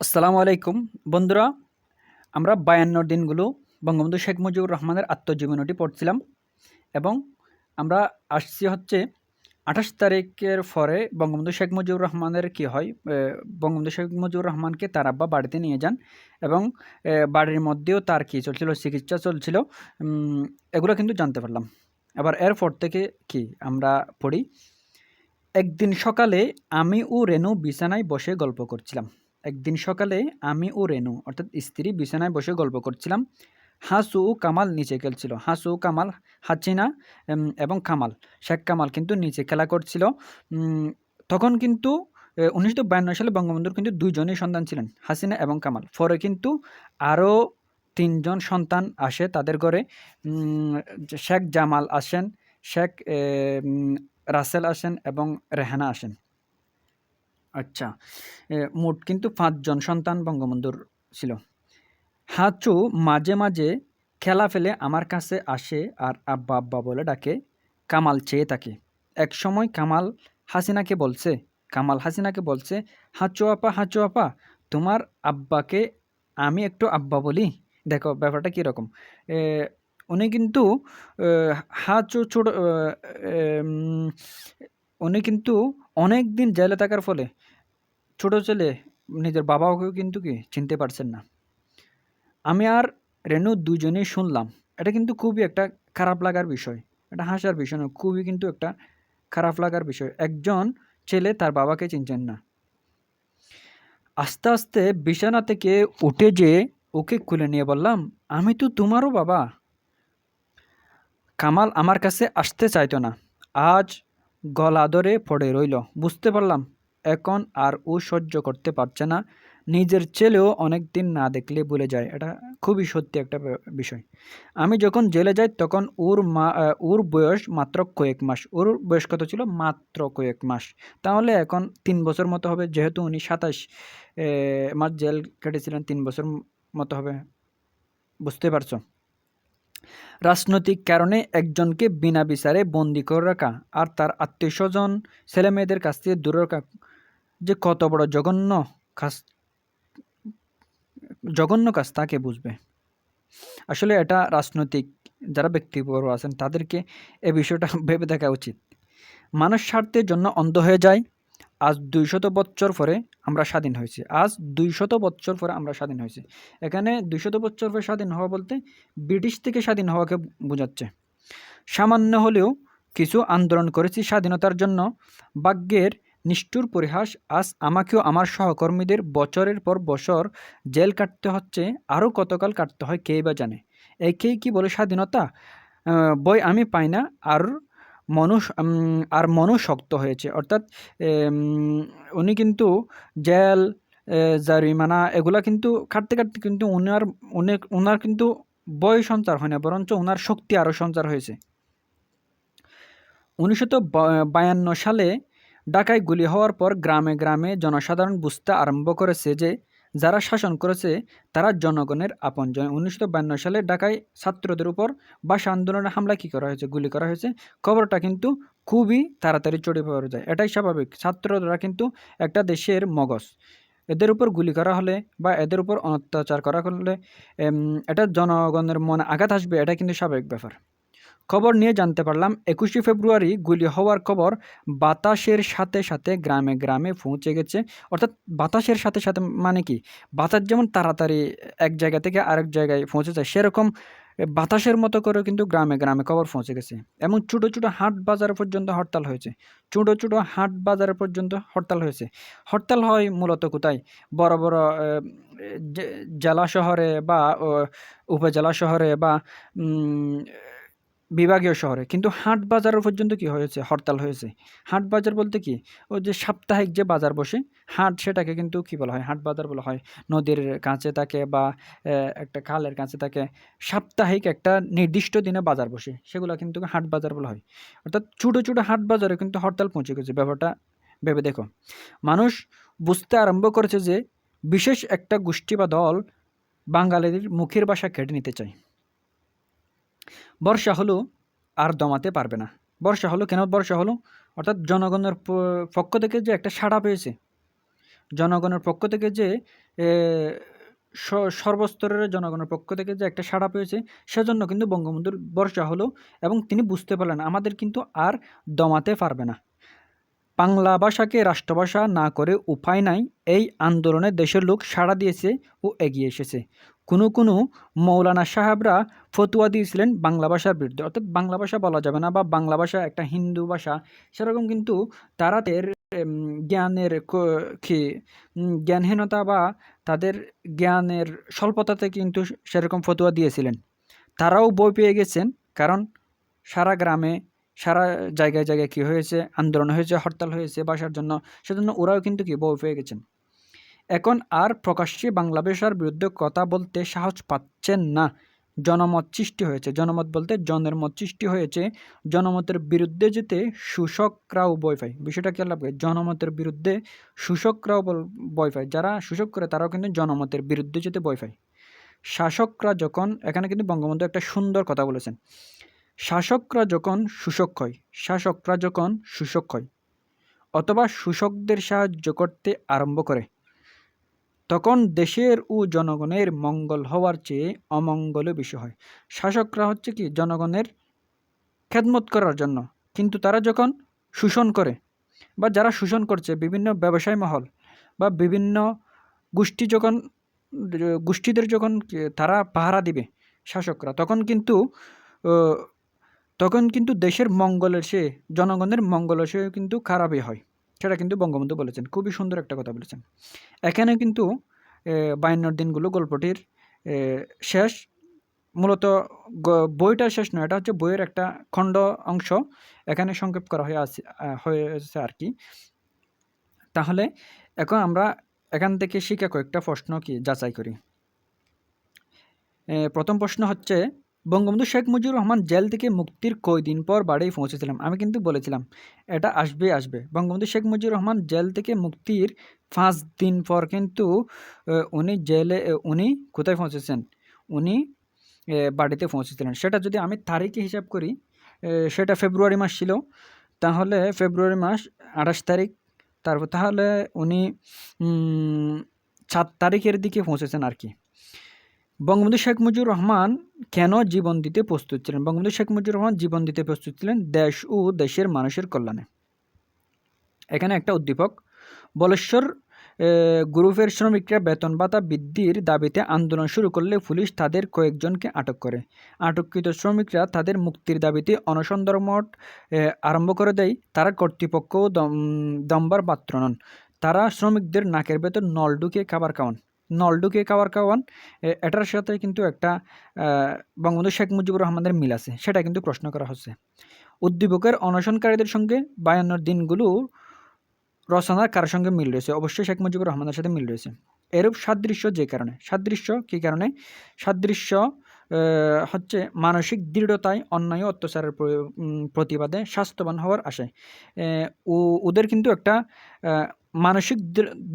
আসসালামু আলাইকুম। বন্ধুরা, আমরা বায়ান্ন দিনগুলো বঙ্গবন্ধু শেখ মুজিবুর রহমানের আত্মজীবনীটি পড়ছিলাম এবং আমরা আসছি হচ্ছে আঠাশ তারিখের পরে বঙ্গবন্ধু শেখ মুজিবুর রহমানের কি হয় বঙ্গবন্ধু শেখ মুজিবুর রহমানকে তার আব্বা বাড়িতে নিয়ে যান এবং বাড়ির মধ্যেও তার কি চলছিল, চিকিৎসা চলছিল এগুলো কিন্তু জানতে পারলাম। আবার এরপর থেকে কি আমরা পড়ি। একদিন সকালে আমি ও রেনু বিছানায় বসে গল্প করছিলাম। একদিন সকালে আমি ও রেনু, অর্থাৎ স্ত্রী, বিছানায় বসে গল্প করছিলাম। হাসু ও কামাল নিচে খেলছিল। হাসু কামাল, হাচিনা এবং কামাল, শেখ কামাল কিন্তু নিচে খেলা করছিল। তখন কিন্তু উনিশশো বায়ান্ন সালে বঙ্গবন্ধুর কিন্তু দুইজনই সন্তান ছিলেন, হাসিনা এবং কামাল। পরে কিন্তু আরও তিনজন সন্তান আসে তাদের ঘরে। শেখ জামাল আসেন, শেখ রাসেল আসেন এবং রেহানা আসেন। আচ্ছা মোট কিন্তু পাঁচজন সন্তান বঙ্গবন্ধুর ছিল। হাঁচু মাঝে মাঝে খেলা ফেলে আমার কাছে আসে আর আব্বা আব্বা বলে ডাকে, কামাল চেয়ে থাকে। এক সময় কামাল হাসিনাকে বলছে, কামাল হাসিনাকে বলছে, হাঁচু আপা হাঁচু আপা, তোমার আব্বাকে আমি একটু আব্বা বলি? দেখো ব্যাপারটা কীরকম উনি কিন্তু হাঁচু ছোট উনি কিন্তু অনেক দিন জেলে থাকার ফলে ছোট ছেলে, নিজের বাবাকেও কিন্তু কি চিনতে পারছেন না। আমি আর রেনু দুজনেই শুনলাম। এটা কিন্তু খুবই একটা খারাপ লাগার বিষয়। এটা হাসার বিষয় নয় খুবই কিন্তু একটা খারাপ লাগার বিষয়। একজন ছেলে তার বাবাকে চিনছেন না। আস্তে আস্তে বিছানা থেকে উঠে যে ওকে খুলে নিয়ে বললাম, আমি তো তোমারও বাবা। কামাল আমার কাছে আসতে চাইতো না। আজ গলা ধরে পড়ে রইল। বুঝতে পারলাম, এখন আর ও সহ্য করতে পারছে না। নিজের ছেলেও অনেক দিন না দেখলে ভুলে যায়। এটা খুবই সত্যি একটা বিষয়। আমি যখন জেলে যাই, তখন ওর মা ওর বয়স মাত্র কয়েক মাস। ওর বয়স কত ছিল? মাত্র কয়েক মাস। তাহলে এখন তিন বছর মতো হবে। যেহেতু উনি সাতাশ মাস জেল কেটেছিলেন, তিন বছর মতো হবে। বুঝতে পারছ? রাজনৈতিক কারণে একজনকে বিনা বিচারে বন্দি করে রাখা আর তার আত্মীয় স্বজন ছেলে মেয়েদের কাছ থেকে দূরে রাখা। যে কত বড় জঘন্য কাজ জঘন্য কাজ তাকে বুঝবে। আসলে এটা রাজনৈতিক যারা ব্যক্তিবর্গ আছেন তাদেরকে এ বিষয়টা ভেবে দেখা উচিত। মানুষ স্বার্থের জন্য অন্ধ হয়ে যায়। আজ দুইশত বছর পরে আমরা স্বাধীন হয়েছি। আজ দুইশত বছর পরে আমরা স্বাধীন হয়েছি। এখানে দুইশত বছর পরে স্বাধীন হওয়া বলতে ব্রিটিশ থেকে স্বাধীন হওয়াকে বোঝাচ্ছে। সামান্য হলেও কিছু আন্দোলন করেছি স্বাধীনতার জন্য। ভাগ্যের নিষ্ঠুর পরিহাস, আজ আমাকেও আমার সহকর্মীদের বছরের পর বছর জেল কাটতে হচ্ছে, আরও কতকাল কাটতে হয় কেই বা জানে। একেই কি বলে স্বাধীনতা? বই আমি পাই না, আর মনু উম, আর মনু শক্ত হয়েছে। অর্থাৎ উনি কিন্তু জেল জারিমানা এগুলা কিন্তু কাটতে কাটতে কিন্তু উনার উনি ওনার কিন্তু বয় সঞ্চার হয় না বরঞ্চ ওনার শক্তি আরও সঞ্চার হয়েছে। উনিশশো বায়ান্ন সালে ঢাকায় গুলি হওয়ার পর গ্রামে গ্রামে জনসাধারণ বুঝতে আরম্ভ করেছে যে যারা শাসন করেছে, তারা জনগণের আপন আপনজন। উনিশশো বায়ান্ন সালে ঢাকায় ছাত্রদের উপর ভাষা আন্দোলনের হামলা কী করা হয়েছে, গুলি করা হয়েছে? খবরটা কিন্তু খুবই তাড়াতাড়ি ছড়িয়ে পাওয়া যায়। এটাই স্বাভাবিক। ছাত্ররা কিন্তু একটা দেশের মগজ। এদের উপর গুলি করা হলে বা এদের উপর অত্যাচার করা হলে এটা জনগণের মনে আঘাত আসবে এটা কিন্তু স্বাভাবিক ব্যাপার। খবর নিয়ে জানতে পারলাম, একুশে ফেব্রুয়ারি গুলি হওয়ার খবর বাতাসের সাথে সাথে গ্রামে গ্রামে পৌঁছে গেছে। অর্থাৎ বাতাসের সাথে সাথে মানে কি? বাতাস যেমন তাড়াতাড়ি এক জায়গা থেকে আরেক জায়গায় পৌঁছে যায় সেরকম বাতাসের মতো করে কিন্তু গ্রামে গ্রামে খবর পৌঁছে গেছে। এবং ছোটো ছোটো হাট বাজার পর্যন্ত হরতাল হয়েছে। ছোটো ছোটো হাট বাজার পর্যন্ত হরতাল হয়েছে। হরতাল হয় মূলত কোথায়? বড় বড় জেলা শহরে বা উপজেলা শহরে বা বিভাগীয় শহরে। কিন্তু হাট বাজার পর্যন্ত কি হয়েছে? হরতাল হয়েছে। হাট বাজার বলতে কি? ও যে সাপ্তাহিক যে বাজার বসে, হাট সেটাকে কিন্তু কি বলা হয়? হাট বাজার বলা হয়। নদীর কাছে থাকে বা একটা খালের কাছে থাকে। সাপ্তাহিক একটা নির্দিষ্ট দিনে বাজার বসে। সেগুলো কিন্তু হাট বাজার বলা হয়। অর্থাৎ ছোটো ছোটো হাট বাজারে কিন্তু হরতাল পৌঁছে গেছে। ব্যাপারটা ভেবে দেখো। মানুষ বুঝতে আরম্ভ করেছে যে, বিশেষ একটা গোষ্ঠী বা দল বাঙালির মুখের ভাষা কেড়ে নিতে চায়। বর্ষা হলো আর দমাতে পারবে না। বর্ষা হলো, কেন বর্ষা হলো? অর্থাৎ জনগণের পক্ষ থেকে যে একটা সাড়া পেয়েছে, জনগণের পক্ষ থেকে যে সর্বস্তরের জনগণের পক্ষ থেকে যে একটা সাড়া পেয়েছে, সেজন্য কিন্তু বঙ্গবন্ধুর বর্ষা হলো এবং তিনি বুঝতে পারলেন, আমাদের কিন্তু আর দমাতে পারবে না। বাংলা ভাষাকে রাষ্ট্রভাষা না করে উপায় নাই, এই আন্দোলনে দেশের লোক সাড়া দিয়েছে ও এগিয়ে এসেছে। কোনো কোনো মৌলানা সাহেবরা ফতুয়া দিয়েছিলেন বাংলা ভাষার বিরুদ্ধে। অর্থাৎ বাংলা ভাষা বলা যাবে না বা বাংলা ভাষা একটা হিন্দু ভাষা, সেরকম কিন্তু তারা তাদের জ্ঞানের কি জ্ঞানহীনতা বা তাদের জ্ঞানের স্বল্পতাতে কিন্তু সেরকম ফতুয়া দিয়েছিলেন। তারাও বই পেয়ে গেছেন, কারণ সারা গ্রামে সারা জায়গায় জায়গায় কী হয়েছে? আন্দোলন হয়েছে, হরতাল হয়েছে, বাসার জন্য। সেজন্য ওরাও কিন্তু কি বই পেয়ে গেছেন। এখন আর প্রকাশ্যে বাংলা ভাষার বিরুদ্ধে কথা বলতে সাহস পাচ্ছেন না। জনমত সৃষ্টি হয়েছে। জনমত বলতে জনের মত সৃষ্টি হয়েছে। জনমতের বিরুদ্ধে যেতে শোষকরাও বই পায়। বিষয়টা কি লাভ জনমতের বিরুদ্ধে শোষকরাও বই পায়। যারা শোষক করে, তারাও কিন্তু জনমতের বিরুদ্ধে যেতে বই পায়। শাসকরা যখন, এখানে কিন্তু বঙ্গবন্ধু একটা সুন্দর কথা বলেছেন। শাসকরা যখন শোষক হয়, শাসকরা যখন শোষক হয়, অথবা শোষকদের সাহায্য করতে আরম্ভ করে, তখন দেশের ও জনগণের মঙ্গল হওয়ার চেয়ে অমঙ্গল বিষয় হয়। শাসকরা হচ্ছে কি, জনগণের খেদমত করার জন্য। কিন্তু তারা যখন শোষণ করে বা যারা শোষণ করছে, বিভিন্ন ব্যবসায় মহল বা বিভিন্ন গোষ্ঠী যখন, গোষ্ঠীদের যখন তারা পাহারা দিবে শাসকরা, তখন কিন্তু তখন কিন্তু দেশের মঙ্গলের সে, জনগণের মঙ্গলের সে কিন্তু খারাপই হয়। সেটা কিন্তু বঙ্গবন্ধু বলেছেন। খুবই সুন্দর একটা কথা বলেছেন। এখানে কিন্তু বায়ান্নর দিনগুলো গল্পটির শেষ, মূলত বইটার শেষ নয়, এটা হচ্ছে বইয়ের একটা খণ্ড অংশ। এখানে সংক্ষেপ করা হয়ে আছে হয়েছে আর কি। তাহলে এখন আমরা এখান থেকে শিখা কয়েকটা প্রশ্ন কি যাচাই করি। প্রথম প্রশ্ন হচ্ছে বঙ্গবন্ধু শেখ মুজিবুর রহমান জেল থেকে মুক্তির কয়দিন পর বাড়ি পৌঁছেছিলাম। আমি কিন্তু বলেছিলাম, এটা আসবে আসবে। বঙ্গবন্ধু শেখ মুজিবুর রহমান জেল থেকে মুক্তির পাঁচ দিন পর কিন্তু উনি জেলে উনি কোথায় পৌঁছেছেন? উনি বাড়িতে পৌঁছেছিলেন। সেটা যদি আমি তারিখে হিসাব করি সেটা ফেব্রুয়ারি মাস ছিল। তাহলে ফেব্রুয়ারি মাস আঠাশ তারিখ, তারপর তাহলে উনি সাত তারিখের দিকে পৌঁছেছেন আর কি। বঙ্গবন্ধু শেখ মুজিবুর রহমান কেন জীবন দিতে প্রস্তুত ছিলেন? বঙ্গবন্ধু শেখ মুজিবুর রহমান জীবন দিতে প্রস্তুত ছিলেন দেশ ও দেশের মানুষের কল্যাণে। এখানে একটা উদ্দীপক বলেশ্বর গ্রুপের শ্রমিকরা বেতন ভাতা বৃদ্ধির দাবিতে আন্দোলন শুরু করলে পুলিশ তাদের কয়েকজনকে আটক করে। আটককৃত শ্রমিকরা তাদের মুক্তির দাবিতে অনশন ধর্মঘট এ, আরম্ভ করে দেয়। তারা কর্তৃপক্ষও দম দম্বার পাত্র নন। তারা শ্রমিকদের নাকের ভেতর নল ঢুকিয়ে খাবার খাওয়ান। নল ঢুকিয়ে খাবার খাওয়ান এটার সাথে কিন্তু একটা বঙ্গবন্ধু শেখ মুজিবুর রহমানের মিল আছে, সেটা কিন্তু প্রশ্ন করা হচ্ছে। উদ্দীপকের অনশনকারীদের সঙ্গে বায়ান্নর দিনগুলো রচনার কার সঙ্গে মিল রয়েছে? অবশ্যই শেখ মুজিবুর রহমানের সাথে মিল রয়েছে। এরূপ সাদৃশ্য যে কারণে? সাদৃশ্য কী কারণে? সাদৃশ্য হচ্ছে মানসিক দৃঢ়তায় অন্যায় অত্যাচারের প্র- প্রতিবাদে স্বাস্থ্যবান হওয়ার আশায়। ওদের কিন্তু একটা মানসিক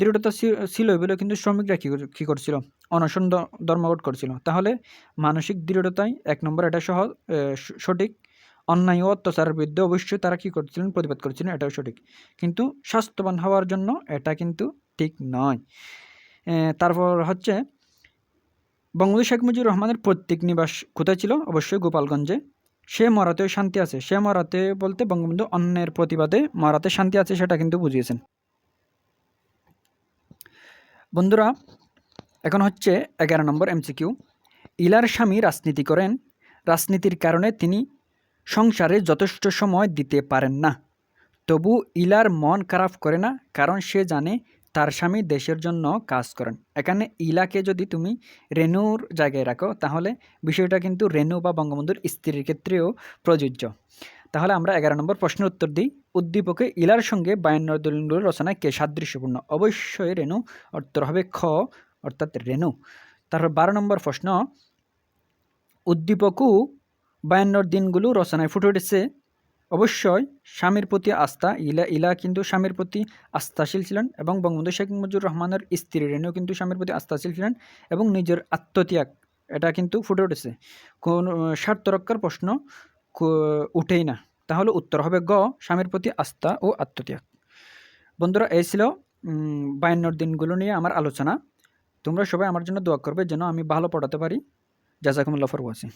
দৃঢ়তা ছিল বলে কিন্তু শ্রমিকরা কী কী করছিল? অনশন ধর্মঘট করছিল। তাহলে মানসিক দৃঢ়তায় এক নম্বর এটা সহ সঠিক। অন্যায় ও অত্যাচারের বিরুদ্ধে অবশ্যই তারা কী করছিলেন? প্রতিবাদ করছিলেন, এটাও সঠিক। কিন্তু স্বাস্থ্যবান হওয়ার জন্য এটা কিন্তু ঠিক নয়। তারপর হচ্ছে, বঙ্গবন্ধু শেখ মুজিবুর রহমানের প্রত্যেক নিবাস কোথায় ছিল? অবশ্যই গোপালগঞ্জে। সে মরাতেও শান্তি আছে। সে মরাতে বলতে বঙ্গবন্ধু অন্যের প্রতিবাদে মরাতে শান্তি আছে সেটা কিন্তু বুঝিয়েছেন। বন্ধুরা, এখন হচ্ছে এগারো নম্বর এমসিকিউ ইলার স্বামী রাজনীতি করেন। রাজনীতির কারণে তিনি সংসারে যথেষ্ট সময় দিতে পারেন না। তবু ইলার মন খারাপ করে না, কারণ সে জানে তার স্বামী দেশের জন্য কাজ করেন। এখানে ইলাকে যদি তুমি রেনুর জায়গায় রাখো, তাহলে বিষয়টা কিন্তু রেনু বা বঙ্গবন্ধুর স্ত্রীর ক্ষেত্রেও প্রযোজ্য। তাহলে আমরা এগারো নম্বর প্রশ্নের উত্তর দিই। উদ্দীপকে ইলার সঙ্গে বায়ান্ন দলিলগুলোর রচনায় কে সাদৃশ্যপূর্ণ? অবশ্যই রেণু উত্তর হবে খ অর্থাৎ রেণু। তারপর বারো নম্বর প্রশ্ন উদ্দীপকও বায়ান্নর দিনগুলো রচনায় ফুটে উঠেছে। অবশ্যই স্বামীর প্রতি আস্থা ইলা ইলা কিন্তু স্বামীর প্রতি আস্থাশীল ছিলেন এবং বঙ্গবন্ধু শেখ মুজিবুর রহমানের স্ত্রী রেণু কিন্তু স্বামীর প্রতি আস্থাশীল ছিলেন এবং নিজের আত্মত্যাগ এটা কিন্তু ফুটে উঠেছে। কোন আহ, স্বার্থ রক্ষার প্রশ্ন উঠেই না। তাহলে উত্তর হবে গ, স্বামীর প্রতি আস্থা ও আত্মত্যাগ। বন্ধুরা, এই ছিল বায়ান্নর দিনগুলো নিয়ে আমার আলোচনা। তোমরা সবাই আমার জন্য দোয়া করবে যেন আমি ভালো পড়াতে পারি। জাজাকুমুল্লাহ ফর ওয়াচিং